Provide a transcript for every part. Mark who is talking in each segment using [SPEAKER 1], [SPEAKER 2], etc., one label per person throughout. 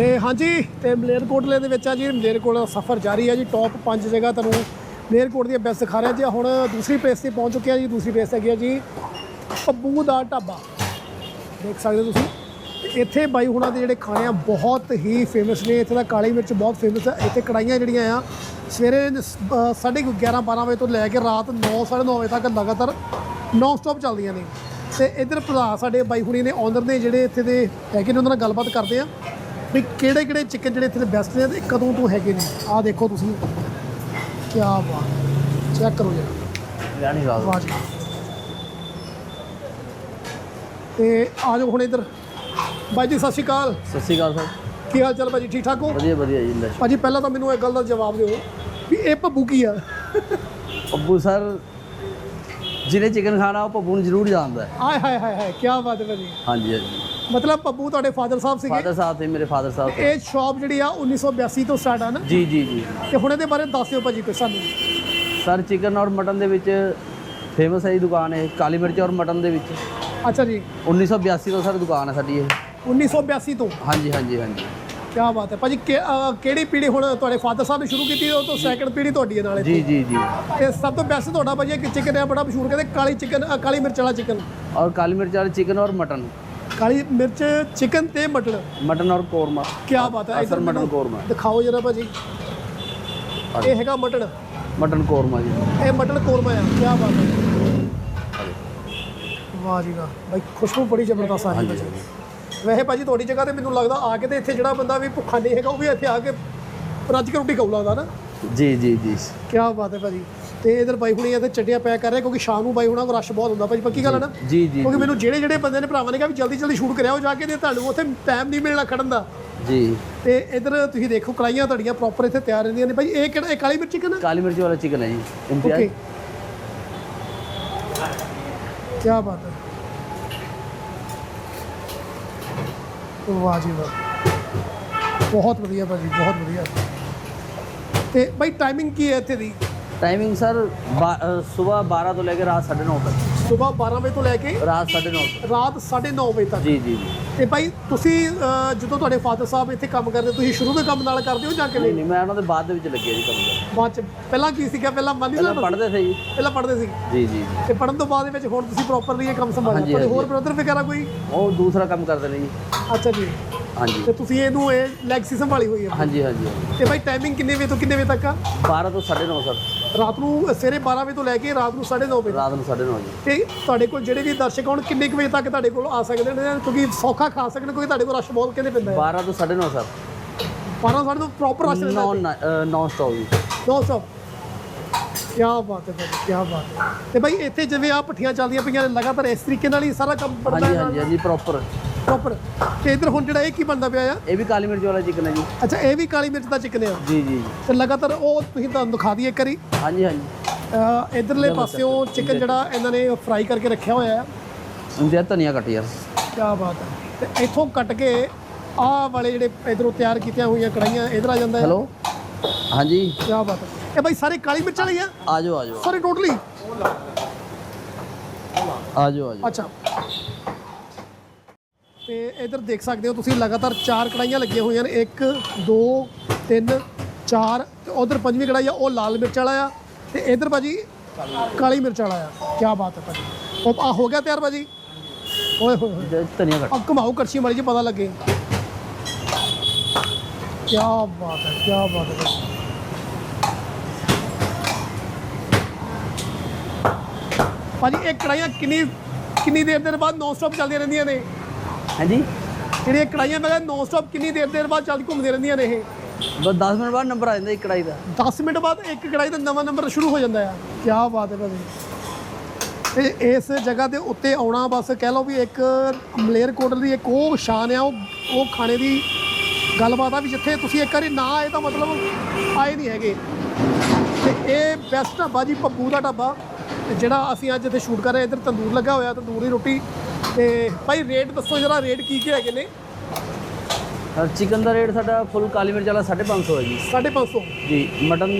[SPEAKER 1] ਤੇ ਹਾਂਜੀ, ਤੇ ਮਲੇਰਕੋਟਲੇ ਦੇ ਵਿੱਚ ਆ ਜੀ ਮਲੇਰਕੋਟਲਾ ਦਾ ਸਫ਼ਰ ਜਾਰੀ ਹੈ ਜੀ ਟੌਪ 5 ਜਗ੍ਹਾ ਤੁਹਾਨੂੰ ਮਲੇਰਕੋਟ ਦੀਆਂ ਬੈਸਟ ਦਿਖਾ ਰਿਹਾ ਜੀ। ਹੁਣ ਦੂਸਰੀ ਪਲੇਸ ਤੇ ਪਹੁੰਚ ਚੁੱਕੇ ਆ ਜੀ, ਦੂਸਰੀ ਪਲੇਸ ਹੈਗੀ ਆ ਜੀ, ਪੱਬੂ ਦਾ ਢਾਬਾ। ਦੇਖ ਸਕਦੇ ਹੋ ਤੁਸੀਂ ਇੱਥੇ ਬਾਈ ਹੁਣਾਂ ਦੇ ਜਿਹੜੇ ਖਾਣੇ ਆ, ਬਹੁਤ ਹੀ ਫੇਮਸ ਨੇ। ਇੱਥੇ ਦਾ ਕਾਲੀ ਮਿਰਚ ਬਹੁਤ ਫੇਮਸ ਹੈ ਇੱਥੇ ਕੜਾਈਆਂ ਜਿਹੜੀਆਂ ਆ, ਸਵੇਰੇ 11:30 12 ਵਜੇ ਤੋਂ ਲੈ ਕੇ ਰਾਤ 9 9:30 ਵਜੇ ਤੱਕ ਲਗਾਤਾਰ ਨੌਨ ਸਟਾਪ ਚੱਲਦੀਆਂ ਨੇ। ਤੇ ਇੱਧਰ ਪ੍ਰਧਾਨ ਸਾਡੇ ਬਾਈ ਹੁਣੀ ਨੇ ਓਨਰ ਨੇ ਜਿਹੜੇ ਇੱਥੇ ਦੇ ਹੈਗੇ ਨੇ, ਉਹਨਾਂ ਨਾਲ ਗੱਲਬਾਤ ਕਰਦੇ ਆ। ਵੀ ਕਿਹੜੇ ਕਿਹੜੇ ਚਿਕਨ ਜਿਹੜੇ ਇੱਥੇ ਦੇ ਬੈਸਟ ਨੇ ਤੇ ਕਦੋਂ ਤੋਂ ਹੈਗੇ ਨੇ? ਆਹ ਦੇਖੋ ਤੁਸੀਂ। ਕੀ ਬਾਤ ਚੈੱਕ ਕਰੋ ਜਰਾ।
[SPEAKER 2] ਯਾਨੀ
[SPEAKER 1] ਵਾਹ ਤੇ ਆ ਜਾਓ ਹੁਣ ਇੱਧਰ। ਬਾਈ ਜੀ ਸਤਿ ਸ਼੍ਰੀ ਅਕਾਲ।
[SPEAKER 2] ਸਤਿ ਸ਼੍ਰੀ ਅਕਾਲ ਸਰ।
[SPEAKER 1] ਕੀ ਹਾਲ ਚਾਲ ਭਾਜੀ ਠੀਕ ਠਾਕ ਹੋ?
[SPEAKER 2] ਵਧੀਆ ਵਧੀਆ ਜੀ
[SPEAKER 1] ਭਾਜੀ ਪਹਿਲਾਂ ਤਾਂ ਮੈਨੂੰ ਇੱਕ ਗੱਲ ਦਾ ਜਵਾਬ ਦਿਓ ਵੀ ਇਹ ਪੱਬੂ ਕੀ ਆ?
[SPEAKER 2] ਪੱਬੂ ਸਰ ਜਿਹਨੇ ਚਿਕਨ ਖਾਣਾ ਉਹ ਪੱਬੂ ਨੂੰ ਜ਼ਰੂਰ ਜਾਣਦਾ ਹੈ।
[SPEAKER 1] ਆਏ ਹਾਏ ਹਾਏ ਹਾਏ ਕੀ ਬਾਤ ਹੈ ਭਾਜੀ।
[SPEAKER 2] ਹਾਂਜੀ ਹਾਂਜੀ।
[SPEAKER 1] ਮਤਲਬ ਪੱਬੂ ਤੁਹਾਡੇ ਫਾਦਰ ਸਾਹਿਬ ਸੀਗੇ?
[SPEAKER 2] ਫਾਦਰ ਸਾਹਿਬ ਤੇ ਮੇਰੇ ਫਾਦਰ ਸਾਹਿਬ
[SPEAKER 1] ਇਹ ਸ਼ਾਪ ਜਿਹੜੀ ਆ 1982 ਤੋਂ ਸਟਾਰਟ ਆ ਨਾ?
[SPEAKER 2] ਜੀ ਜੀ ਜੀ।
[SPEAKER 1] ਤੇ ਹੁਣ ਇਹਦੇ ਬਾਰੇ ਦੱਸ ਦਿਓ ਭਾਜੀ ਕੋਈ ਸਾਨੂੰ।
[SPEAKER 2] ਸਰ ਚਿਕਨ ਔਰ ਮਟਨ ਦੇ ਵਿੱਚ ਫੇਮਸ ਹੈ ਜੀ ਦੁਕਾਨ ਇਹ ਕਾਲੀ ਮਿਰਚ ਔਰ ਮਟਨ ਦੇ ਵਿੱਚ।
[SPEAKER 1] ਅੱਛਾ ਜੀ।
[SPEAKER 2] 1982 ਤੋਂ ਸਰ ਦੁਕਾਨ ਹੈ ਸਾਡੀ ਇਹ।
[SPEAKER 1] 1982 ਤੋਂ?
[SPEAKER 2] ਹਾਂਜੀ ਹਾਂਜੀ ਹਾਂਜੀ।
[SPEAKER 1] ਕੀ ਬਾਤ ਹੈ। ਭਾਜੀ ਕਿ- ਅਹ ਕਿਹੜੀ ਪੀੜ੍ਹੀ ਹੁਣ ਤੁਹਾਡੇ ਫਾਦਰ ਸਾਹਿਬ ਨੇ ਸ਼ੁਰੂ ਕੀਤੀ ਉਹ ਤੋਂ ਸੈਕੰਡ ਪੀੜ੍ਹੀ ਤੁਹਾਡੀ ਹੈ ਨਾਲੇ
[SPEAKER 2] ਜੀ ਜੀ ਜੀ।
[SPEAKER 1] ਤੇ ਸਭ ਤੋਂ ਬੈਸਟ ਤੁਹਾਡਾ ਭਾਜੀ ਇੱਕ ਚਿਕਨ ਹੈ ਬੜਾ ਮਸ਼ਹੂਰ ਕਹਿੰਦੇ ਕਾਲੀ ਚਿਕਨ ਕਾਲੀ ਮਿਰਚ ਵਾਲਾ ਚਿਕਨ
[SPEAKER 2] ਔਰ ਕਾਲੀ ਮਿਰਚ ਵਾਲੇ ਚਿਕਨ ਔਰ ਮਟਨ।
[SPEAKER 1] ਕਾਲੀ ਮਿਰਚ ਚਿਕਨ ਤੇ ਮਟਨ
[SPEAKER 2] ਮਟਨ ਔਰ ਕੋਰਮਾ।
[SPEAKER 1] ਕੀ ਬਾਤ ਹੈ
[SPEAKER 2] ਅਸਰ ਮਟਨ ਕੋਰਮਾ
[SPEAKER 1] ਦਿਖਾਓ ਜਰਾ ਭਾਜੀ। ਇਹ ਹੈਗਾ ਮਟਨ।
[SPEAKER 2] ਮਟਨ ਕੋਰਮਾ ਜੀ।
[SPEAKER 1] ਇਹ ਮਟਨ ਕੋਰਮਾ ਆ ਕੀ ਬਾਤ ਹੈ। ਵਾਹ ਜੀ ਵਾਹ ਭਾਈ ਖੁਸ਼ਬੂ ਬੜੀ ਜ਼ਬਰਦਸਤ ਆ ਰਹੀ ਹੈ ਵੈਸੇ ਭਾਜੀ ਤੁਹਾਡੀ ਜਗ੍ਹਾ ਤੇ ਮੈਨੂੰ ਲੱਗਦਾ ਆ ਕੇ ਤੇ ਇੱਥੇ ਜਿਹੜਾ ਬੰਦਾ ਵੀ ਭੁੱਖਾ ਨਹੀਂ ਹੈਗਾ ਉਹ ਵੀ ਇੱਥੇ ਆ ਕੇ ਰੱਜ ਕੇ ਰੋਟੀ ਖਾਊ ਲੱਗਦਾ ਨਾ।
[SPEAKER 2] ਜੀ ਜੀ ਜੀ।
[SPEAKER 1] ਕੀ ਬਾਤ ਹੈ ਭਾਜੀ। ਤੇ ਇਧਰ ਬਾਈ ਹੁਣੀ ਇੱਥੇ ਚਟੀਆਂ ਪੈਕ ਕਰ ਰਹੇ ਕਿਉਂਕਿ ਸ਼ਾਮ ਨੂੰ ਬਾਈ ਹੁਣਾਂ ਕੋਲ ਰਸ਼ ਬਹੁਤ ਹੁੰਦਾ। ਭਾਜੀ ਪੱਕੀ ਗੱਲ ਹੈ ਨਾ?
[SPEAKER 2] ਜੀ ਜੀ
[SPEAKER 1] ਕਿਉਂਕਿ ਮੈਨੂੰ ਜਿਹੜੇ ਜਿਹੜੇ ਬੰਦੇ ਨੇ ਭਰਾਵਾਂ ਨੇ ਕਿਹਾ ਵੀ ਜਲਦੀ ਜਲਦੀ ਸ਼ੂਟ ਕਰਿਆਓ ਜਾ ਕੇ ਤੇ ਤੁਹਾਨੂੰ ਉੱਥੇ ਟਾਈਮ ਨਹੀਂ ਮਿਲਣਾ ਖੜਨ ਦਾ।
[SPEAKER 2] ਜੀ।
[SPEAKER 1] ਤੇ ਇਧਰ ਤੁਸੀਂ ਦੇਖੋ ਕੜਾਈਆਂ ਤੁਹਾਡੀਆਂ ਪ੍ਰੋਪਰ ਇੱਥੇ ਤਿਆਰ ਰਹਿੰਦੀਆਂ ਨੇ। ਭਾਈ ਇਹ ਕਿਹੜਾ ਇਹ ਕਾਲੀ ਮਿਰਚ ਚਿਕਨ
[SPEAKER 2] ਕਾਲੀ ਮਿਰਚ ਵਾਲਾ ਚਿਕਨ ਹੈ ਜੀ ਇਮਤਿਆਜ਼
[SPEAKER 1] ਓਕੇ ਕੀ ਬਾਤ ਹੈ। ਵਾਹ ਜੀ ਵਾਹ। ਬਹੁਤ ਵਧੀਆ ਭਾਜੀ ਬਹੁਤ ਵਧੀਆ। ਤੇ ਭਾਈ ਟਾਈਮਿੰਗ ਕੀ ਹੈ ਇੱਥੇ ਦੀ?
[SPEAKER 2] ਟਾਈਮਿੰਗ ਸਰ ਸਵੇਰ 12 ਤੋਂ ਲੈ ਕੇ ਰਾਤ 9:30 ਤੱਕ।
[SPEAKER 1] ਸਵੇਰ 12 ਵਜੇ ਤੋਂ ਲੈ ਕੇ
[SPEAKER 2] ਰਾਤ 9:30 ਤੱਕ।
[SPEAKER 1] ਰਾਤ 9:30 ਵਜੇ ਤੱਕ।
[SPEAKER 2] ਜੀ ਜੀ ਜੀ।
[SPEAKER 1] ਤੇ ਭਾਈ ਤੁਸੀਂ ਅਹ, ਜਦੋਂ ਤੁਹਾਡੇ ਫਾਦਰ ਸਾਹਿਬ ਇੱਥੇ ਕੰਮ ਕਰਦੇ ਤੁਸੀਂ ਸ਼ੁਰੂ ਤੋਂ ਕੰਮ ਨਾਲ ਕਰਦੇ ਹੋ ਜਾਂ
[SPEAKER 2] ਨਹੀਂ
[SPEAKER 1] ਕਿਵੇਂ?
[SPEAKER 2] ਨਹੀਂ ਮੈਂ ਉਹਨਾਂ ਦੇ ਬਾਅਦ ਦੇ ਵਿੱਚ ਲੱਗਿਆ ਜੀ ਕੰਮ ਕਰਨ
[SPEAKER 1] ਬਾਅਦ ਚ। ਪਹਿਲਾਂ ਕੀ ਸੀਗਾ? ਪਹਿਲਾਂ ਮੰਨ
[SPEAKER 2] ਪਹਿਲਾਂ ਪੜ੍ਹਦੇ ਸੀ ਜੀ।
[SPEAKER 1] ਪਹਿਲਾਂ ਪੜ੍ਹਦੇ ਸੀ?
[SPEAKER 2] ਜੀ ਜੀ
[SPEAKER 1] ਤੇ ਪੜਨ ਤੋਂ ਬਾਅਦ ਦੇ ਵਿੱਚ ਹੁਣ ਤੁਸੀਂ ਪ੍ਰੋਪਰਲੀ ਇਹ ਕੰਮ ਸੰਭਾਲਿਆ
[SPEAKER 2] ਹਾਂਜੀ,
[SPEAKER 1] ਤੁਹਾਡੇ ਹੋਰ। ਬ੍ਰਦਰ ਵਗੈਰਾ ਕੋਈ?
[SPEAKER 2] ਉਹ ਦੂਸਰਾ ਕੰਮ ਕਰਦੇ ਨੇ ਜੀ।
[SPEAKER 1] ਅੱਛਾ ਜੀ।
[SPEAKER 2] ਹਾਂਜੀ।
[SPEAKER 1] ਤੇ ਤੁਸੀਂ ਇਹਨੂੰ ਇਹ ਲੈਗਸੀ ਸੰਭਾਲੀ ਹੋਈ ਹੈ।
[SPEAKER 2] ਹਾਂਜੀ ਹਾਂਜੀ ਹਾਂਜੀ।
[SPEAKER 1] ਤੇ ਭਾਈ ਟਾਈਮਿੰਗ ਕਿੰਨੇ ਵਜੇ ਤੋਂ ਕਿੰਨੇ ਵਜੇ ਤੱਕ ਆ?
[SPEAKER 2] 12 ਤੋਂ 9:30 ਸਰ।
[SPEAKER 1] ਰਾਤ ਨੂੰ ਸਵੇਰੇ 12 ਵਜੇ ਤੋਂ ਲੈ ਕੇ ਰਾਤ ਨੂੰ 9:30 ਵਜੇ।
[SPEAKER 2] ਰਾਤ ਨੂੰ 9:30 ਜੀ
[SPEAKER 1] ਤੇ ਤੁਹਾਡੇ ਕੋਲ ਜਿਹੜੇ ਵੀ ਦਰਸ਼ਕ ਹੋਣ ਕਿੰਨੇ ਕੁ ਵਜੇ ਤੱਕ ਤੁਹਾਡੇ ਕੋਲ ਆ ਸਕਦੇ ਨੇ? ਕਿਉਂਕਿ ਸੌਖਾ ਖਾ ਸਕਣ ਕਿਉਂਕਿ ਤੁਹਾਡੇ ਕੋਲ ਰਸ਼ ਬਹੁਤ ਕਹਿੰਦੇ ਪੈਂਦਾ ਹੈ?
[SPEAKER 2] 12 ਤੋਂ 9:30 ਸਰ।
[SPEAKER 1] 12 ਸਾਡੇ ਤੋਂ ਪ੍ਰੋਪਰ ਰਸ਼ ਰਹਿੰਦਾ
[SPEAKER 2] ਨੌਨ ਨੌਨ ਸਟਾਪ ਜੀ।
[SPEAKER 1] ਨੋ ਸਟਾਪ ਕੀ ਬਾਤ ਹੈ ਭਾਈ ਕੀ ਬਾਤ ਹੈ। ਤੇ ਭਾਈ ਇੱਥੇ ਜਿਵੇਂ ਆ ਪੱਠੀਆਂ ਚੱਲਦੀਆਂ ਪਈਆਂ ਨੇ ਲਗਾਤਾਰ ਇਸ ਤਰੀਕੇ ਨਾਲ ਹੀ ਸਾਰਾ ਕੰਮ ਬਣਦਾ
[SPEAKER 2] ਹਾਂਜੀ
[SPEAKER 1] ਹੈ?
[SPEAKER 2] ਹਾਂਜੀ ਹਾਂਜੀ ਪ੍ਰੋਪਰ
[SPEAKER 1] ਪ੍ਰੋਪਰ। ਤੇ ਇਧਰ ਹੁਣ ਜਿਹੜਾ ਇਹ ਕੀ ਬਣਦਾ ਪਿਆ ਆ?
[SPEAKER 2] ਇਹ ਵੀ ਕਾਲੀ ਮਿਰਚ ਵਾਲਾ ਚਿਕਨ ਹੈ ਜੀ।
[SPEAKER 1] ਅੱਛਾ ਇਹ ਵੀ ਕਾਲੀ ਮਿਰਚ ਦਾ ਚਿਕਨ ਆ?
[SPEAKER 2] ਜੀ ਜੀ
[SPEAKER 1] ਤੇ ਲਗਾਤਾਰ ਉਹ ਤੁਸੀਂ ਤੁਹਾਨੂੰ ਦਿਖਾ ਦਈਏ ਇੱਕ ਵਾਰੀ।
[SPEAKER 2] ਹਾਂਜੀ ਹਾਂਜੀ।
[SPEAKER 1] ਇਧਰਲੇ ਪਾਸਿਓਂ ਚਿਕਨ ਜਿਹੜਾ ਇਹਨਾਂ ਨੇ ਫਰਾਈ ਕਰਕੇ ਰੱਖਿਆ ਹੋਇਆ ਹੈ
[SPEAKER 2] ਇੰਤਿਆ ਧਨੀਆ ਕੱਟ ਯਾਰ।
[SPEAKER 1] ਕੀ ਬਾਤ ਹੈ ਤੇ ਇੱਥੋਂ ਕੱਟ ਕੇ ਆਹ ਵਾਲੇ ਜਿਹੜੇ ਇਧਰੋਂ ਤਿਆਰ ਕੀਤੀਆਂ ਹੋਈਆਂ ਕੜਾਈਆਂ ਇਧਰ ਆ ਜਾਂਦਾ ਹੈ
[SPEAKER 2] ਹੈਲੋ? ਹਾਂਜੀ।
[SPEAKER 1] ਕੀ ਬਾਤ ਹੈ ਇਹ ਭਾਈ ਸਾਰੇ ਕਾਲੀ ਮਿਰਚ ਵਾਲੀ ਆ?
[SPEAKER 2] ਆ ਜਾਓ ਆ ਜਾਓ।
[SPEAKER 1] ਸਾਰੇ ਟੋਟਲੀ?
[SPEAKER 2] ਆ ਜਾਓ ਆ ਜਾਓ।
[SPEAKER 1] ਅੱਛਾ। ਤੇ ਇਧਰ ਦੇਖ ਸਕਦੇ ਹੋ ਤੁਸੀਂ ਲਗਾਤਾਰ ਚਾਰ ਕੜਾਈਆਂ ਲੱਗੀਆਂ ਹੋਈਆਂ ਨੇ। 1 2 3 4 ਤੇ ਉਧਰ ਪੰਜਵੀਂ ਕੜਾਈ ਆ ਉਹ ਲਾਲ ਮਿਰਚ ਵਾਲਾ ਆ ਤੇ ਇਧਰ ਭਾਜੀ ਕਾਲੀ ਮਿਰਚ ਵਾਲਾ ਆ। ਕੀ ਬਾਤ ਹੈ ਭਾਜੀ। ਉਹ ਆ ਹੋ ਗਿਆ ਤਿਆਰ ਭਾਜੀ? ਓਏ ਹੋਏ
[SPEAKER 2] ਧਨੀਆ ਕੱਟ।
[SPEAKER 1] ਆ ਘੁਮਾਓ ਕੜਛੀ ਮਾਰੀ ਜੀ ਪਤਾ ਲੱਗੇ। ਕੀ ਬਾਤ ਹੈ ਕੀ ਬਾਤ ਹੈ ਭਾਜੀ। ਇਹ ਕੜਾਈਆਂ ਕਿੰਨੀ ਕਿੰਨੀ ਦੇਰ ਦੇਰ ਬਾਅਦ ਨੌਨ ਸਟਾਪ ਚੱਲਦੀਆਂ ਰਹਿੰਦੀਆਂ ਨੇ?
[SPEAKER 2] ਹਾਂਜੀ।
[SPEAKER 1] ਜਿਹੜੀਆਂ ਕੜਾਈਆਂ ਮੈਂ ਨੌਨ ਸਟਾਪ ਕਿੰਨੀ ਦੇਰ ਦੇਰ ਬਾਅਦ ਚੱਲ ਘੁੰਮਦੀਆਂ ਰਹਿੰਦੀਆਂ ਨੇ ਇਹ?
[SPEAKER 2] ਬਸ 10 ਮਿੰਟ ਬਾਅਦ ਨੰਬਰ ਆ ਜਾਂਦਾ ਇੱਕ ਕੜਾਈ ਦਾ।
[SPEAKER 1] 10 ਮਿੰਟ ਬਾਅਦ ਇੱਕ ਕੜਾਈ ਦਾ ਨਵਾਂ ਨੰਬਰ ਸ਼ੁਰੂ ਹੋ ਜਾਂਦਾ ਆ। ਕੀ ਬਾਤ ਹੈ ਭਾਜੀ। ਤੇ ਇਸ ਜਗ੍ਹਾ ਦੇ ਉੱਤੇ ਆਉਣਾ ਬਸ ਕਹਿ ਲਓ ਵੀ ਇੱਕ ਮਲੇਰਕੋਟਲ ਦੀ ਇੱਕ ਉਹ ਸ਼ਾਨ ਆ ਉਹ ਉਹ ਖਾਣੇ ਦੀ ਗੱਲਬਾਤ ਆ ਵੀ ਜਿੱਥੇ ਤੁਸੀਂ ਇੱਕ ਵਾਰੀ ਨਾ ਆਏ ਤਾਂ ਮਤਲਬ ਆਏ ਨਹੀਂ ਹੈਗੇ। ਤੇ ਇਹ ਬੈਸਟ ਢਾਬਾ ਜੀ ਪੱਪੂ ਦਾ ਢਾਬਾ ਜਿਹੜਾ ਅਸੀਂ ਅੱਜ ਇੱਥੇ ਸ਼ੂਟ ਕਰ ਰਹੇ ਇੱਧਰ ਤੰਦੂਰ ਲੱਗਾ ਹੋਇਆ ਤੰਦੂਰੀ ਰੋਟੀ। ਤੇ ਭਾਈ ਰੇਟ ਦੱਸੋ ਜਰਾ ਰੇਟ ਕੀ ਕੀ ਹੈਗੇ ਨੇ?
[SPEAKER 2] ਚਿਕਨ ਦਾ ਰੇਟ ਸਾਡਾ ਫੁੱਲ ਕਾਲੀ ਮਿਰਚ ਵਾਲਾ 550 ਹੈ ਜੀ।
[SPEAKER 1] 550
[SPEAKER 2] ਜੀ mutton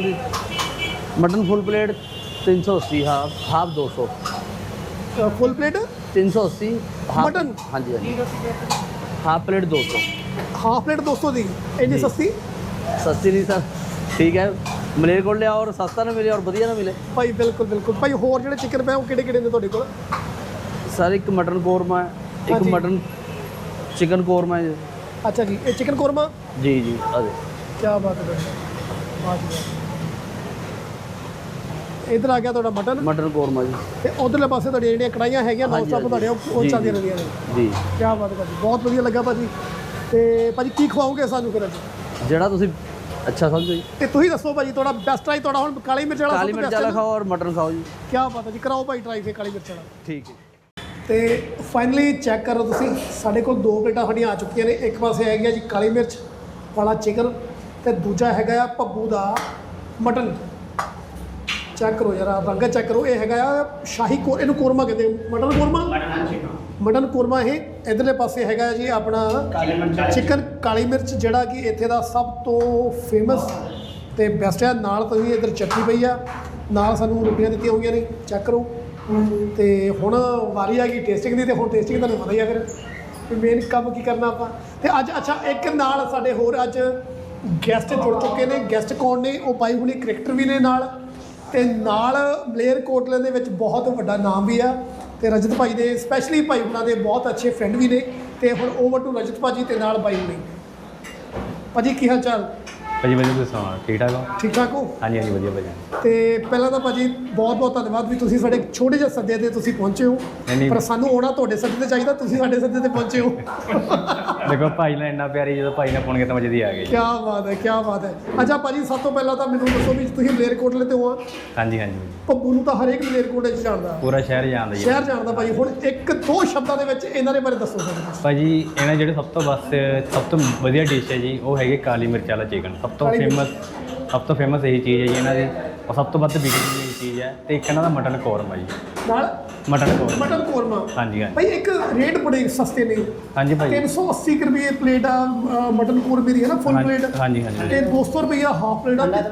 [SPEAKER 2] mutton full plate 380 half half 200
[SPEAKER 1] full plate?
[SPEAKER 2] 380 half
[SPEAKER 1] mutton?
[SPEAKER 2] ਹਾਂਜੀ ਹਾਂਜੀ। ਹਾਫ ਪਲੇਟ 200
[SPEAKER 1] ਹਾਫ ਪਲੇਟ 200 ਦੀ? ਇੰਨੀ
[SPEAKER 2] ਸਸਤੀ?
[SPEAKER 1] ਸਸਤੀ
[SPEAKER 2] ਨਹੀਂ ਸਰ। ਠੀਕ ਹੈ ਮਲੇਰ ਕੋਲ ਲਿਆ ਔਰ ਸਸਤਾ ਨਾ ਮਿਲੇ ਔਰ ਵਧੀਆ ਨਾ ਮਿਲੇ।
[SPEAKER 1] ਭਾਈ ਬਿਲਕੁਲ ਬਿਲਕੁਲ। ਭਾਈ ਹੋਰ ਜਿਹੜੇ ਚਿਕਨ ਪੈ ਉਹ ਕਿਹੜੇ ਕਿਹੜੇ ਨੇ ਤੁਹਾਡੇ ਕੋਲ?
[SPEAKER 2] ਸਰ ਇੱਕ ਮਟਨ
[SPEAKER 1] ਕੋਰਮਾ
[SPEAKER 2] ਹੈ
[SPEAKER 1] ਇੱਕ
[SPEAKER 2] ਮਟਨ ਚਿਕਨ ਕੋਰਮਾ ਹੈ
[SPEAKER 1] ਅੱਛਾ ਜੀ ਇਹ ਚਿਕਨ ਕੋਰਮਾ?
[SPEAKER 2] ਜੀ ਜੀ ਆ ਦੇ
[SPEAKER 1] ਕੀ ਬਾਤ ਹੈ ਬਾਤ ਇਧਰ ਆ ਗਿਆ ਤੁਹਾਡਾ ਮਟਨ?
[SPEAKER 2] ਮਟਨ ਕੋਰਮਾ ਜੀ।
[SPEAKER 1] ਤੇ ਉਧਰਲੇ ਪਾਸੇ ਤੁਹਾਡੀਆਂ ਜਿਹੜੀਆਂ ਕੜਾਈਆਂ ਹੈਗੀਆਂ ਨੌਨ
[SPEAKER 2] ਹਾਂਜੀ,
[SPEAKER 1] ਤੁਹਾਡੇ ਉਹ ਚੱਲਦੀਆਂ ਰਹਿੰਦੀਆਂ ਨੇ।
[SPEAKER 2] ਜੀ।
[SPEAKER 1] ਕੀ ਬਾਤ ਹੈ ਭਾਜੀ ਬਹੁਤ ਵਧੀਆ ਲੱਗਾ ਭਾਜੀ। ਤੇ ਭਾਜੀ ਕੀ ਖਵਾਓਗੇ ਸਾਨੂੰ ਫਿਰ
[SPEAKER 2] ਜਿਹੜਾ ਤੁਸੀਂ ਅੱਛਾ ਸਮਝੋ ਜੀ।
[SPEAKER 1] ਤੇ ਤੁਸੀਂ ਦੱਸੋ ਭਾਜੀ ਤੁਹਾਡਾ ਬੈਸਟ ਆਈ ਤੁਹਾਡਾ ਹੁਣ ਕਾਲੀ ਮਿਰਚ ਵਾਲਾ
[SPEAKER 2] ਕਾਲੀ ਮਿਰਚ ਵਾਲਾ ਖਾਓ ਔਰ ਮਟਨ ਖਾਓ ਜੀ।
[SPEAKER 1] ਕੀ ਬਾਤ ਹੈ ਜੀ ਕਰਾਓ ਭਾਈ ਟਰਾਈ ਫੇ ਕਾਲੀ ਮਿਰਚ ਵਾਲਾ।
[SPEAKER 2] ਠੀਕ ਹੈ।
[SPEAKER 1] ਤੇ ਫਾਈਨਲੀ ਚੈੱਕ ਕਰੋ ਤੁਸੀਂ ਸਾਡੇ ਕੋਲ ਦੋ ਪਲੇਟਾਂ ਸਾਡੀਆਂ ਆ ਚੁੱਕੀਆਂ ਨੇ। ਇੱਕ ਪਾਸੇ ਹੈਗੀ ਆ ਜੀ ਕਾਲੀ ਮਿਰਚ ਵਾਲਾ ਚਿਕਨ ਤੇ ਦੂਜਾ ਹੈਗਾ ਆ ਭੱਬੂ ਦਾ ਮਟਨ। ਚੈੱਕ ਕਰੋ ਜਰਾ ਰੰਗ ਚੈੱਕ ਕਰੋ। ਇਹ ਹੈਗਾ ਆ ਸ਼ਾਹੀ ਕੋ ਇਹਨੂੰ ਕੋਰਮਾ ਕਹਿੰਦੇ ਆ। ਮਟਨ ਕੋਰਮਾ? ਮਟਨ ਕੋਰਮਾ ਇਹ। ਇਧਰਲੇ ਪਾਸੇ ਹੈਗਾ ਆ ਜੀ ਆਪਣਾ ਚਿਕਨ ਕਾਲੀ ਮਿਰਚ ਜਿਹੜਾ ਕਿ ਇੱਥੇ ਦਾ ਸਭ ਤੋਂ ਫੇਮਸ ਤੇ ਬੈਸਟ ਹੈ ਨਾਲ ਤੁਸੀਂ ਇਧਰ ਚਟਨੀ ਪਈ ਆ। ਨਾਲ ਸਾਨੂੰ ਰੋਟੀਆਂ ਦਿੱਤੀਆਂ ਹੋਈਆਂ ਨੇ। ਚੈੱਕ ਕਰੋ। ਤੇ ਹੁਣ ਵਾਰੀ ਆ ਗਈ ਟੇਸਟਿੰਗ ਦੀ ਤੇ ਹੁਣ ਟੇਸਟਿੰਗ ਤੁਹਾਨੂੰ ਪਤਾ ਹੀ ਆ ਫਿਰ ਵੀ ਮੇਨ ਕੰਮ ਕੀ ਕਰਨਾ ਆਪਾਂ। ਤੇ ਅੱਜ ਅੱਛਾ, ਇੱਕ ਨਾਲ ਸਾਡੇ ਹੋਰ ਅੱਜ ਗੈਸਟ ਜੁੜ ਚੁੱਕੇ ਨੇ। ਗੈਸਟ ਕੌਣ ਨੇ? ਉਹ ਪਾਈ ਹੁਣੀ ਕ੍ਰਿਕਟਰ ਵੀ ਨੇ ਨਾਲ। ਤੇ ਨਾਲ ਮਲੇਰ ਕੋਟਲੇ ਦੇ ਵਿੱਚ ਬਹੁਤ ਵੱਡਾ ਨਾਮ ਵੀ ਆ। ਤੇ ਰਜਤ ਭਾਈ ਦੇ ਸਪੈਸ਼ਲੀ ਭਾਈ ਹੁਣਾਂ ਦੇ ਬਹੁਤ ਅੱਛੇ ਫਰੈਂਡ ਵੀ ਨੇ। ਤੇ ਹੁਣ ਓਵਰ ਟੂ ਰਜਤ ਭਾਜੀ ਤੇ ਨਾਲ ਭਾਈ ਹੁਣੀ। ਭਾਜੀ, ਕੀ ਹਾਲ ਚਾਲ?
[SPEAKER 3] ਭਾਜੀ ਵਧੀਆ ਤੁਸੀਂ ਸੁਣਾਓ ਠੀਕ ਠਾਕ ਹੋ?
[SPEAKER 1] ਠੀਕ ਠਾਕ ਹੋ?
[SPEAKER 3] ਹਾਂਜੀ ਹਾਂਜੀ ਵਧੀਆ ਭਾਜੀ।
[SPEAKER 1] ਤੇ ਪਹਿਲਾਂ ਤਾਂ ਭਾਜੀ ਬਹੁਤ ਬਹੁਤ ਧੰਨਵਾਦ ਵੀ ਤੁਸੀਂ ਸਾਡੇ ਛੋਟੇ ਜਿਹੇ ਸੱਦੇ ਤੇ ਤੁਸੀਂ ਪਹੁੰਚੇ ਹੋ।
[SPEAKER 3] ਨਹੀਂ, ਨਹੀਂ।
[SPEAKER 1] ਪਰ ਸਾਨੂੰ ਆਉਣਾ ਤੁਹਾਡੇ ਸੱਦੇ ਤੇ ਚਾਹੀਦਾ ਤੁਸੀਂ ਸਾਡੇ ਸੱਦੇ ਤੇ ਪਹੁੰਚੇ ਹੋ।
[SPEAKER 3] ਦੇਖੋ ਭਾਈ ਨਾਲ ਇੰਨਾ ਪਿਆਰੀ ਜਦੋਂ ਭਾਈ ਨਾਲ ਪੁਣ ਕੇ ਤਾਂ ਮਜਦੀ ਆ ਗਈ।
[SPEAKER 1] ਕੀ ਬਾਤ ਹੈ ਕੀ ਬਾਤ ਹੈ। ਅੱਛਾ ਭਾਜੀ ਸਭ ਤੋਂ ਪਹਿਲਾਂ ਤਾਂ ਮੈਨੂੰ ਦੱਸੋ ਵੀ ਤੁਸੀਂ ਮਲੇਰਕੋਟਲੇ ਤੇ ਹੋ। ਆ
[SPEAKER 3] ਹਾਂਜੀ ਹਾਂਜੀ ਭਾਜੀ।
[SPEAKER 1] ਪੱਬੂ ਨੂੰ ਤਾਂ ਹਰੇਕ ਮਲੇਰਕੋਟਲੇ 'ਚ ਜਾਣਦਾ।
[SPEAKER 3] ਪੂਰਾ ਸ਼ਹਿਰ ਜਾਣਦਾ ਜੀ।
[SPEAKER 1] ਸ਼ਹਿਰ ਜਾਣਦਾ ਭਾਜੀ। ਹੁਣ ਇੱਕ ਦੋ ਸ਼ਬਦਾਂ ਦੇ ਵਿੱਚ ਇਹਨਾਂ ਦੇ ਬਾਰੇ ਦੱਸੋ ਸਾਨੂੰ।
[SPEAKER 3] ਭਾਜੀ ਇਹਨਾਂ ਜਿਹੜੇ ਸਭ ਤੋਂ ਬਸ ਸਭ ਤੋਂ ਵਧੀਆ ਡਿਸ਼ ਹੈ ਜੀ ਉਹ ਹੈਗੀ ਕਾਲੀ ਮਿਰਚ ਵਾਲਾ ਚਿਕਨ ਸਭ ਤੋਂ
[SPEAKER 1] ਕਾਲੀ ਮਿਰਚ।
[SPEAKER 3] ਫੇਮਸ ਸਭ ਤੋਂ ਫੇਮਸ ਇਹੀ ਚੀਜ਼ ਹੈ ਜੀ ਇਹਨਾਂ ਦੀ ਔਰ ਸਭ ਤੋਂ ਵੱਧ ਵਿਕਦੀ ਚੀਜ਼ ਹੈ ਤੇ ਇੱਕ ਇਹਨਾਂ ਦਾ ਮਟਨ ਕੋਰਮਾ ਜੀ।
[SPEAKER 1] ਨਾਲ
[SPEAKER 3] ਮਟਨ ਕੋਰਮਾ।
[SPEAKER 1] ਮਟਨ ਕੋਰਮਾ।
[SPEAKER 3] ਹਾਂਜੀ ਹਾਂਜੀ।
[SPEAKER 1] ਭਾਈ ਇੱਕ ਰੇਟ ਬੜੇ ਸਸਤੇ ਨੇ।
[SPEAKER 3] ਹਾਂਜੀ ਭਾਜੀ
[SPEAKER 1] 380 ਕੁ ਰੁਪਏ ਪਲੇਟ ਆ ਅ, ਮਟਨ ਕੋਰਮੇ ਦੀ ਹੈ ਨਾ ਫੁੱਲ
[SPEAKER 3] ਹਾਂਜੀ,
[SPEAKER 1] ਪਲੇਟ
[SPEAKER 3] ਹਾਂਜੀ, ਹਾਂਜੀ।
[SPEAKER 1] ਤੇ 200 ਰੁਪਏ ਹਾਫ ਪਲੇਟ ਆ। ਤੇ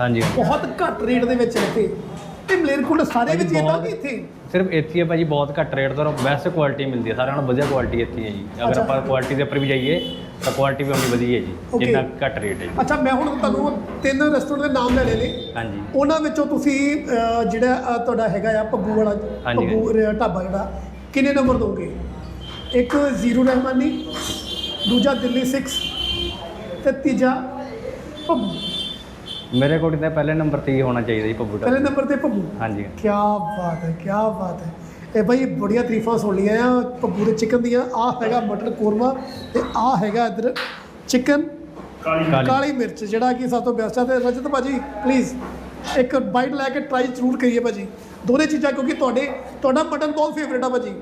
[SPEAKER 3] ਹਾਂਜੀ।
[SPEAKER 1] ਬਹੁਤ ਘੱਟ ਰੇਟ ਦੇ ਵਿੱਚ ਹੈ ਇੱਥੇ। ਤੇ ਮਲੇਰਕੋਟਲੇ ਸਾਰੇ ਵਿੱਚ ਇਦਾਂ
[SPEAKER 3] ਬਹੁਤ-
[SPEAKER 1] ਕਿ ਇੱਥੇ।
[SPEAKER 3] ਸਿਰਫ ਇੱਥੇ ਹੀ ਭਾਜੀ ਬਹੁਤ ਘੱਟ ਰੇਟ ਤੋਂ ਬੈਸਟ ਕੁਆਲਿਟੀ ਮਿਲਦੀ ਹੈ ਸਾਰਿਆਂ ਨਾਲੋਂ ਵਧੀਆ ਕੁਆਲਿਟੀ ਇੱਥੇ ਹੈ ਜੀ। ਅਗਰ ਆਪਾਂ ਕੁਆਲਿਟੀ ਦੇ ਉੱਪਰ ਵੀ ਜਾਈਏ ਤਾਂ ਕੁਆਲਿਟੀ ਵੀ ਉਨੀ ਵਧੀਆ ਹੈ ਜੀ. ਜਿੰਨਾ ਘੱਟ ਰੇਟ ਹੈ ਜੀ।
[SPEAKER 1] ਅੱਛਾ ਮੈਂ ਹੁਣ ਤੁਹਾਨੂੰ ਤਿੰਨ ਰੈਸਟੋਰੈਂਟ ਦੇ ਨਾਮ ਲੈਣੇ ਨੇ।
[SPEAKER 3] ਹਾਂਜੀ।
[SPEAKER 1] ਉਹਨਾਂ ਵਿੱਚੋਂ ਤੁਸੀਂ ਜਿਹੜਾ ਤੁਹਾਡਾ ਹੈਗਾ ਆ ਪੱਬੂ ਵਾਲਾ ਪੱਬੂ ਢਾਬਾ ਜਿਹੜਾ ਕਿੰਨੇ ਨੰਬਰ ਦੋਗੇ? ਇੱਕ ਜ਼ੀਰੋ ਰਹਿਮਾਨੀ ਦੂਜਾ ਦਿੱਲੀ 6 ਤੇ ਤੀਜਾ ਪੱਬੂ
[SPEAKER 3] ਮੇਰੇ ਕੋਲ ਤਾਂ ਪਹਿਲੇ ਨੰਬਰ ਤੇ ਹੀ ਹੋਣਾ ਚਾਹੀਦਾ ਜੀ ਪੱਬੂ
[SPEAKER 1] ਪਹਿਲੇ
[SPEAKER 3] ਢਾਬਾ
[SPEAKER 1] ਨੰਬਰ ਤੇ ਪੱਬੂ?
[SPEAKER 3] ਹਾਂਜੀ।
[SPEAKER 1] ਕੀ ਬਾਤ ਹੈ ਕੀ ਬਾਤ ਹੈ। ਇਹ ਭਾਈ ਬੜੀਆਂ ਤਾਰੀਫਾਂ ਸੁਣ ਲਈਆਂ ਆ ਪੱਬੂ ਦੇ ਚਿਕਨ ਦੀਆਂ। ਆਹ ਹੈਗਾ ਮਟਨ ਕੋਰਮਾ ਤੇ ਆਹ ਹੈਗਾ ਇਧਰ ਚਿਕਨ
[SPEAKER 3] ਕਾਲੀ
[SPEAKER 1] ਕਾਲੀ ਮਿਰਚ ਜਿਹੜਾ ਕਿ ਸਭ ਤੋਂ ਬੈਸਟ ਹੈ ਤੇ ਰਜਤ ਭਾਜੀ ਪਲੀਜ਼ ਇੱਕ ਬਾਈਟ ਲੈ ਕੇ ਟਰਾਈ ਜ਼ਰੂਰ ਕਰੀਏ ਭਾਜੀ। ਦੋਨੇ ਚੀਜ਼ਾਂ ਕਿਉਂਕਿ ਤੁਹਾਡੇ ਤੁਹਾਡਾ ਮਟਨ ਬਹੁਤ ਫੇਵਰੇਟ ਆ ਭਾਜੀ।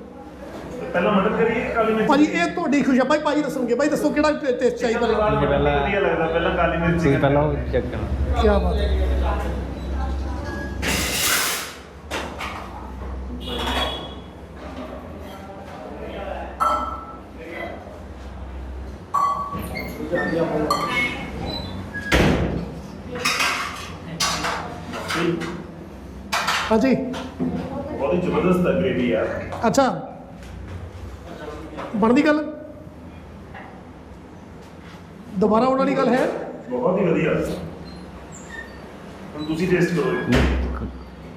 [SPEAKER 4] ਪਹਿਲਾਂ ਮਦਦ ਕਰੀਏ ਕਾਲੀ ਮਿਰਚ
[SPEAKER 1] ਭਾਜੀ ਇਹ ਤੁਹਾਡੀ ਖੁਸ਼ੀ ਆ। ਭਾਈ ਭਾਜੀ ਦੱਸਣਗੇ। ਭਾਈ ਦੱਸੋ ਕਿਹੜਾ ਟੇਸਟ ਚਾਹੀਦਾ
[SPEAKER 4] ਲਾਲ
[SPEAKER 3] ਜੀ, ਪਹਿਲਾਂ-
[SPEAKER 4] ਵਧੀਆ ਲੱਗਦਾ ਪਹਿਲਾਂ ਕਾਲੀ ਮਿਰਚ
[SPEAKER 3] ਤੁਸੀਂ ਪਹਿਲਾਂ ਉਹ ਚੈੱਕ ਕਰਨਾ
[SPEAKER 1] ਕੀ ਬਾਤ ਹੈ। ਹਾਂਜੀ।
[SPEAKER 4] ਬਹੁਤ ਹੀ ਜ਼ਬਰਦਸਤ ਗ੍ਰੇਵੀ ਆ।
[SPEAKER 1] ਅੱਛਾ। ਬਣਦੀ ਗੱਲ? ਦੁਬਾਰਾ ਆਉਣ ਵਾਲੀ ਗੱਲ ਹੈ?
[SPEAKER 4] ਬਹੁਤ ਹੀ ਵਧੀਆ। ਹੁਣ ਤੁਸੀਂ ਟੇਸਟ ਕਰੋ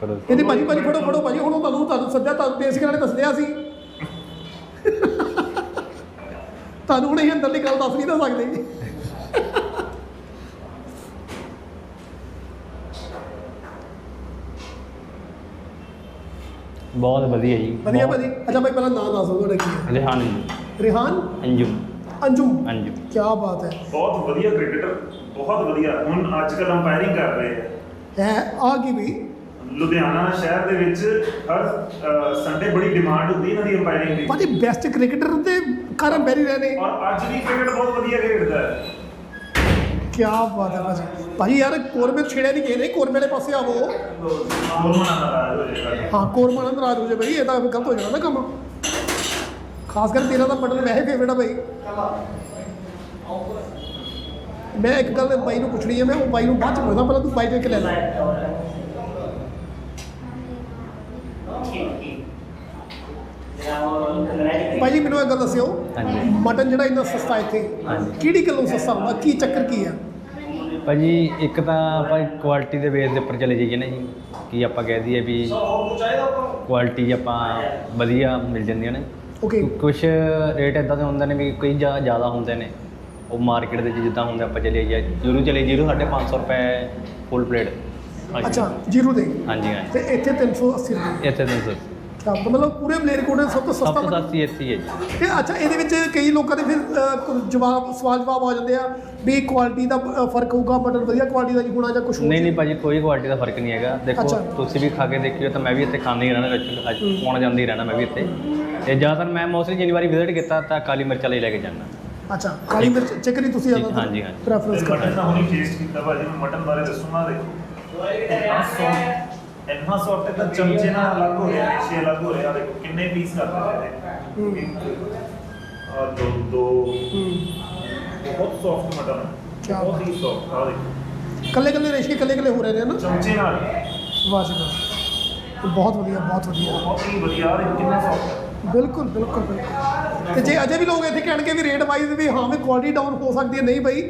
[SPEAKER 3] ਕਰੋ
[SPEAKER 1] ਇਹਦੀ ਭਾਜੀ ਭਾਜੀ ਫੜੋ ਫੜੋ ਭਾਜੀ ਹੁਣ ਉਹ ਤੁਹਾਨੂੰ ਤੁਹਾਨੂੰ ਸੱਦਿਆ ਤੁਹਾਨੂੰ ਬੇਸਿਕ ਨਾਲੇ ਦੱਸਦਿਆ ਸੀ ਤੁਹਾਨੂੰ ਹੁਣ ਇਹ ਅੰਦਰਲੀ ਗੱਲ ਦੱਸ ਨਹੀਂ ਤਾਂ ਸਕਦੇ।
[SPEAKER 3] ਬਹੁਤ ਵਧੀਆ ਜੀ।
[SPEAKER 1] ਵਧੀਆ ਭਾਜੀ। ਅੱਛਾ ਭਾਈ ਪਹਿਲਾਂ ਨਾਮ ਦੱਸੋ ਤੁਹਾਡਾ ਕੀ ਹੈ?
[SPEAKER 3] ਰਿਹਾਨ ਜੀ।
[SPEAKER 1] ਰਿਹਾਨ?
[SPEAKER 3] ਅੰਜੂ।
[SPEAKER 1] ਅੰਜੁਮ
[SPEAKER 3] ਅੰਜੂ।
[SPEAKER 1] ਕੀ ਬਾਤ ਹੈ।
[SPEAKER 4] ਬਹੁਤ ਵਧੀਆ ਕ੍ਰਿਕਟਰ ਬਹੁਤ ਵਧੀਆ। ਹੁਣ ਅੱਜ ਕੱਲ੍ਹ ਅੰਪਾਇਰਿੰਗ ਕਰ ਰਹੇ ਆ।
[SPEAKER 1] ਹੈ ਆ ਕੀ ਵੀ?
[SPEAKER 4] ਲੁਧਿਆਣਾ ਸ਼ਹਿਰ ਦੇ ਵਿੱਚ ਹਰ ਸੰਡੇ ਬੜੀ ਡਿਮਾਂਡ ਹੁੰਦੀ ਇਹਨਾਂ ਦੀ ਅੰਪਾਇਰਿੰਗ ਦੀ।
[SPEAKER 1] ਭਾਜੀ ਬੈਸਟ ਕ੍ਰਿਕਟਰ ਦੇ ਕਾਰਨ ਬੈਰੀ ਰਹੇ ਨੇ।
[SPEAKER 4] ਔਰ ਅੱਜ ਵੀ ਕ੍ਰਿਕਟ ਬਹੁਤ ਵਧੀਆ ਖੇਡਦਾ ਹੈ।
[SPEAKER 1] ਕੀ ਬਾਤ ਹੈ ਭਾਜੀ। ਭਾਜੀ ਯਾਰ ਕੋਰਮੇ ਛੇੜਿਆ ਨਹੀਂ ਗਏ ਨੇ ਕੋਰਮੇ ਵਾਲੇ ਪਾਸੇ ਆਵੋ।
[SPEAKER 4] ਨੋਰਮਨ ਨਾਰਾਜ਼ ਹੋ ਜਾਏਗਾ
[SPEAKER 1] ਹਾਂ ਕੋਰਮਾ ਨਾਲ ਨਾਰਾਜ਼ ਹੋ ਜਾ ਭਾਈ ਇਹ ਤਾਂ ਗਲਤ ਹੋ ਜਾਣਾ ਨਾ ਕੰਮ। ਖਾਸ ਕਰ ਤੇਰਾ ਤਾਂ ਮਟਨ ਵੈਸੇ ਫੇਵਰਟ ਆ ਭਾਈ। ਮੈਂ ਇੱਕ ਗੱਲ ਬਾਈ ਨੂੰ ਪੁੱਛਣੀ ਹੈ ਮੈਂ ਉਹ ਬਾਈ ਨੂੰ ਬਾਅਦ ਚ ਪੁੱਛਦਾ, ਪਹਿਲਾਂ ਤੂੰ ਬਾਈ ਤੋਂ ਕੇ ਲੈ ਲੈ। ਭਾਜੀ ਮੈਨੂੰ ਇੱਕ ਗੱਲ ਦੱਸਿਓ। ਮਟਨ ਜਿਹੜਾ ਇੰਨਾ ਸਸਤਾ ਇੱਥੇ ਕਿਹੜੀ ਗੱਲੋਂ ਸਸਤਾ ਹੁੰਦਾ? ਕੀ ਚੱਕਰ ਕੀ ਆ?
[SPEAKER 3] ਭਾਜੀ ਇੱਕ ਤਾਂ ਆਪਾਂ ਕੁਆਲਿਟੀ ਦੇ ਬੇਸ ਦੇ ਉੱਪਰ ਚਲੇ ਜਾਈਏ ਨਾ ਕਿ ਆਪਾਂ ਕਹਿ ਦਈਏ ਵੀ ਕੁਆਲਿਟੀ ਆਪਾਂ ਵਧੀਆ ਮਿਲ ਜਾਂਦੀਆਂ ਨੇ।
[SPEAKER 1] ਓਕੇ
[SPEAKER 3] ਕੁਝ ਰੇਟ ਇਦਾਂ ਦੇ ਹੁੰਦੇ ਨੇ ਵੀ ਕਈ ਜ਼ਿਆਦਾ ਹੁੰਦੇ ਨੇ। ਉਹ ਮਾਰਕੀਟ ਦੇ ਜਿੱਦਾਂ ਹੁੰਦੇ ਆਪਾਂ ਚਲੇ ਜਾਈਏ। ਜੀਰੂ ਚਲੇ ਜੀਰੂ 550 ਰੁਪਏ ਫੁੱਲ ਪਲੇਟ
[SPEAKER 1] ਅੱਛਾ ਜੀਰੂ ਦੇ?
[SPEAKER 3] ਹਾਂਜੀ ਹਾਂਜੀ।
[SPEAKER 1] ਤੇ ਇੱਥੇ 380 ਰੁਪਏ।
[SPEAKER 3] ਇੱਥੇ 380
[SPEAKER 1] ਤਾਂ ਮਤਲਬ ਪੂਰੇ ਮਲੇਰਕੋਟਲੇ ਸਭ ਤੋਂ
[SPEAKER 3] ਸਭ
[SPEAKER 1] ਸਸਤਾ
[SPEAKER 3] ਤੋਂ ਮੰਡੀ ਹੈ ਜੀ।
[SPEAKER 1] ਤੇ ਅੱਛਾ ਇਹਦੇ ਵਿੱਚ ਕਈ ਲੋਕਾਂ ਦੇ ਫਿਰ ਜਵਾਬ ਸਵਾਲ ਜਵਾਬ ਆ ਜਾਂਦੇ ਆ ਵੀ ਕੁਆਲਿਟੀ ਦਾ ਫ਼ਰਕ ਹੋਊਗਾ ਮਟਰ ਵਧੀਆ ਕੁਆਲਿਟੀ ਦਾ ਨਹੀਂ ਹੋਣਾ ਜਾਂ ਕੁਝ
[SPEAKER 3] ਨਹੀਂ ਨਹੀਂ ਭਾਜੀ ਕੋਈ ਕੁਆਲਿਟੀ ਦਾ ਫ਼ਰਕ ਨਹੀਂ ਹੈਗਾ। ਦੇਖੋ ਤੁਸੀਂ ਵੀ ਖਾ ਕੇ ਦੇਖਿਓ ਤਾਂ ਮੈਂ ਵੀ ਇੱਥੇ ਖਾਂਦੇ ਹੀ ਰਹਿਣਾ ਰੈਗੂਲਰ ਅੱਜ ਪੌਣਾ ਜਾਂਦੇ ਹੀ ਰਹਿਣਾ ਮੈਂ ਵੀ ਇੱਥੇ। ਤੇ ਜ਼ਿਆਦਾਤਰ ਮੈਂ ਮੋਸਟਲੀ ਜਿੰਨੀ ਵਾਰੀ ਵਿਜ਼ਿਟ ਕੀਤਾ ਤਾਂ ਕਾਲੀ ਮਿਰਚ ਲਈ ਲੈ ਕੇ ਜਾਂਦਾ।
[SPEAKER 1] ਅੱਛਾ ਕਾਲੀ ਮਿਰਚ ਚਿਕਨੀ ਤੁਸੀਂ ਠੀਕ,
[SPEAKER 3] ਹਾਂਜੀ, ਹਾਂਜੀ।
[SPEAKER 1] ਪ੍ਰੈਫਰੈਂਸ ਕਰਦੇ
[SPEAKER 4] ਮਟਨ ਹੁਣੀ ਟੇਸਟ ਕੀਤਾ ਭਾਜੀ ਮਟਨ ਬਾਰੇ ਦੱਸੂਗਾ ਦੇਖੋ। ਇੰਨਾ ਸੌ- ਇੰਨਾ ਸੌਫਟ ਹੈ ਤਾਂ ਚਮਚੇ ਨਾਲ ਅਲੱਗ ਹੋ ਰਿਹਾ ਛੇ ਅਲੱਗ ਹੋ ਰਿਹਾ ਦੇਖੋ ਕਿੰਨੇ ਪੀਸ ਕਰਦੇ ਨੇ। ਇੱਕ ਆ ਦੋ ਦੋ। ਬਹੁਤ ਸੌਫਟ ਮਟਨ ਹੈ। ਬਹੁਤ ਹੀ ਸੌਫਟ ਆ ਦੇਖੋ।
[SPEAKER 1] ਕੱਲੇ ਕੱਲੇ ਰੇਸ਼ਕੇ ਕੱਲੇ ਕੱਲੇ ਹੋ ਰਹੇ ਨੇ ਨਾ?
[SPEAKER 4] ਚਮਚੇ ਨਾਲ।
[SPEAKER 1] ਵਾਹ ਜੀ ਬਹੁਤ ਵਧੀਆ ਬਹੁਤ ਵਧੀਆ।
[SPEAKER 4] ਬਹੁਤ ਹੀ ਵਧੀਆ ਦੇਖੋ ਕਿੰਨਾ ਸੌਫਟ
[SPEAKER 1] ਬਿਲਕੁਲ ਬਿਲਕੁਲ ਬਿਲਕੁਲ। ਤੇ ਜੇ ਅਜੇ ਵੀ ਲੋਕ ਇੱਥੇ ਕਹਿਣਗੇ ਵੀ ਰੇਟ ਵਾਈਜ਼ ਵੀ ਹਾਂ ਵੀ ਕੁਆਲਿਟੀ ਡਾਊਨ ਹੋ ਸਕਦੀ ਹੈ ਨਹੀਂ ਬਈ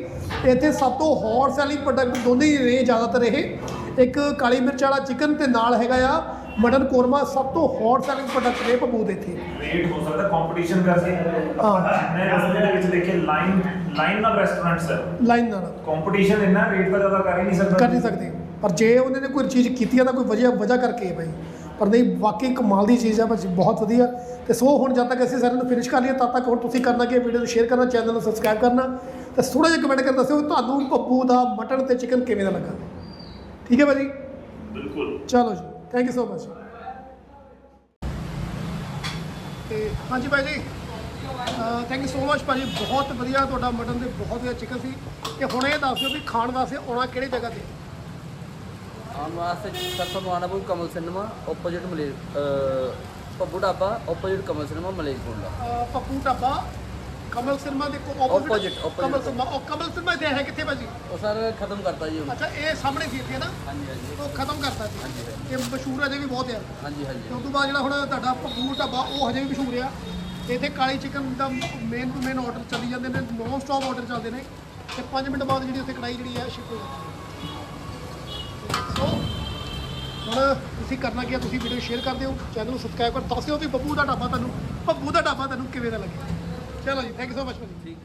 [SPEAKER 1] ਇੱਥੇ ਸਭ ਤੋਂ ਹੌਟ ਸੈਲਿੰਗ ਪ੍ਰੋਡਕਟ ਦੋਨੇ ਹੀ ਰਹੇ ਜ਼ਿਆਦਾਤਰ ਇਹ। ਇੱਕ ਕਾਲੀ ਮਿਰਚ ਵਾਲਾ ਚਿਕਨ ਤੇ ਨਾਲ ਹੈਗਾ ਆ ਮਟਨ ਕੋਰਮਾ ਸਭ ਤੋਂ ਹੌਟ ਸੈਲਿੰਗ ਪ੍ਰੋਡਕਟ ਨੇ ਪਬੂਦ ਇੱਥੇ।
[SPEAKER 4] ਰੇਟ ਹੋ ਸਕਦਾ ਕੰਪੀਟੀਸ਼ਨ ਕਰਕੇ।
[SPEAKER 1] ਹਾਂ।
[SPEAKER 4] ਜਿੰਨੇ ਰਸਤੇ ਦੇ ਵਿੱਚ ਦੇਖੇ ਲਾਈਨ ਲਾਈਨ ਨਾਲ ਰੈਸਟੋਰੈਂਟਸ ਹੈ
[SPEAKER 1] ਲਾਈਨ ਨਾਲ।
[SPEAKER 4] ਕੰਪੀਟੀਸ਼ਨ ਇੰਨਾ ਰੇਟ ਤਾਂ ਜ਼ਿਆਦਾ ਕਰ ਹੀ ਨਹੀਂ ਸਕਦਾ।
[SPEAKER 1] ਕਰ ਨਹੀਂ ਸਕਦੇ। ਪਰ ਜੇ ਉਹਨੇ ਨੇ ਕੋਈ ਚੀਜ਼ ਕੀਤੀ ਹੈ ਤਾਂ ਕੋਈ ਵਜ੍ਹਾ ਵਜ੍ਹਾ ਕਰਕੇ ਹੈ ਭਾਈ ਪਰ ਨਹੀਂ ਵਾਕਈ ਕਮਾਲ ਦੀ ਚੀਜ਼ ਹੈ ਭਾਜੀ ਬਹੁਤ ਵਧੀਆ। ਤੇ ਸੋ ਹੁਣ ਜਦ ਤੱਕ ਅਸੀਂ ਸਾਰਿਆਂ ਨੂੰ ਫਿਨਿਸ਼ ਕਰ ਲਈਏ ਤਦ ਤੱਕ ਹੁਣ ਤੁਸੀਂ ਕਰਨਾ ਕਿ ਵੀਡੀਓ ਨੂੰ ਸ਼ੇਅਰ ਕਰਨਾ ਚੈਨਲ ਨੂੰ ਸਬਸਕ੍ਰਾਈਬ ਕਰਨਾ। ਤੇ ਥੋੜਾ ਜਿਹਾ ਕਮੈਂਟ ਕਰਕੇ ਦੱਸਿਓ ਤੁਹਾਨੂੰ ਪੱਪੂ ਦਾ ਮਟਨ ਤੇ ਚਿਕਨ ਕਿਵੇਂ ਦਾ ਲੱਗਾ। ਠੀਕ ਹੈ ਭਾਜੀ?
[SPEAKER 4] ਬਿਲਕੁਲ।
[SPEAKER 1] ਚਲੋ ਜੀ ਥੈਂਕ ਯੂ ਸੋ ਮਚ ਤੇ ਹਾਂਜੀ ਭਾਈ ਜੀ ਥੈਂਕ ਯੂ ਸੋ ਮਚ ਭਾਜੀ ਬਹੁਤ ਵਧੀਆ ਤੁਹਾਡਾ ਮਟਨ ਤੇ ਬਹੁਤ ਵਧੀਆ ਚਿਕਨ ਸੀ। ਤੇ ਹੁਣ ਇਹ ਦੱਸ ਦਿਓ ਵੀ ਖਾਣ ਵਾਸਤੇ ਆਉਣਾ ਕਿਹੜੀ ਜਗ੍ਹਾ ਤੇ?
[SPEAKER 2] ਆਉਣ ਵਾਸਤੇ ਆਉਣਾ ਪਊ Kamal cinema opposite ਮਲੇ Pabbu dhaba opposite Kamal cinema Malerkotla.
[SPEAKER 1] Pappu dhaba Kamal cinema ਦੇ ਕੋ ਆਪੋਜ਼ਿਟ
[SPEAKER 2] opposite.
[SPEAKER 1] ਕਮਲ ਸਿਨੇਮਾ ਉਹ ਕਮਲ ਸਿਨੇਮਾ ਤੇ ਹੈ ਕਿੱਥੇ ਭਾਜੀ?
[SPEAKER 2] ਉਹ ਸਰ ਖਤਮ ਕਰਤਾ ਜੀ ਹੁਣ।
[SPEAKER 1] ਅੱਛਾ ਇਹ ਸਾਹਮਣੇ ਸੀ ਇੱਥੇ ਨਾ?
[SPEAKER 2] ਹਾਂਜੀ ਹਾਂਜੀ।
[SPEAKER 1] ਉਹ ਖਤਮ ਕਰਤਾ ਸੀ। ਇਹ ਮਸ਼ਹੂਰ ਅਜੇ ਵੀ ਬਹੁਤ ਆ।
[SPEAKER 2] ਹਾਂਜੀ
[SPEAKER 1] ਤੇ
[SPEAKER 2] ਹਾਂਜੀ
[SPEAKER 1] ਉਸ ਤੋਂ ਬਾਅਦ ਜਿਹੜਾ ਹੁਣ ਤੁਹਾਡਾ ਪੱਪੂ ਢਾਬਾ ਉਹ ਹਜੇ ਵੀ ਮਸ਼ਹੂਰ ਆ। ਤੇ ਇੱਥੇ ਕਾਲੀ ਚਿਕਨ ਦਾ ਮੇਨ ਟੂ ਮੇਨ ਆਰਡਰ ਚੱਲੀ ਜਾਂਦੇ ਨੇ ਨੌਨ ਸਟਾਪ ਆਰਡਰ ਚੱਲਦੇ ਨੇ। ਤੇ 5 ਮਿੰਟ ਬਾਅਦ ਜਿਹੜੀ ਉੱਥੇ ਕੜਾਈ ਜਿਹੜੀ ਆ ਸ਼ਿਪ ਹੋ ਜਾਂਦੀ ਹੈ। ਸੋ ਹੁਣ ਤੁਸੀਂ ਕਰਨਾ ਕੀ ਆ ਤੁਸੀਂ ਵੀਡੀਓ ਸ਼ੇਅਰ ਕਰ ਦਿਓ ਚੈਨਲ ਨੂੰ ਸਬਸਕ੍ਰਾਈਬ ਕਰ ਦੱਸਿਓ ਵੀ ਬੱਬੂ ਦਾ ਢਾਬਾ ਤੁਹਾਨੂੰ ਬੱਬੂ ਦਾ ਢਾਬਾ ਤੁਹਾਨੂੰ ਕਿਵੇਂ ਦਾ ਲੱਗਿਆ? ਚਲੋ ਜੀ ਥੈਂਕ ਯੂ ਸੋ ਮਚ ਭਾਜੀ
[SPEAKER 2] ਠੀਕ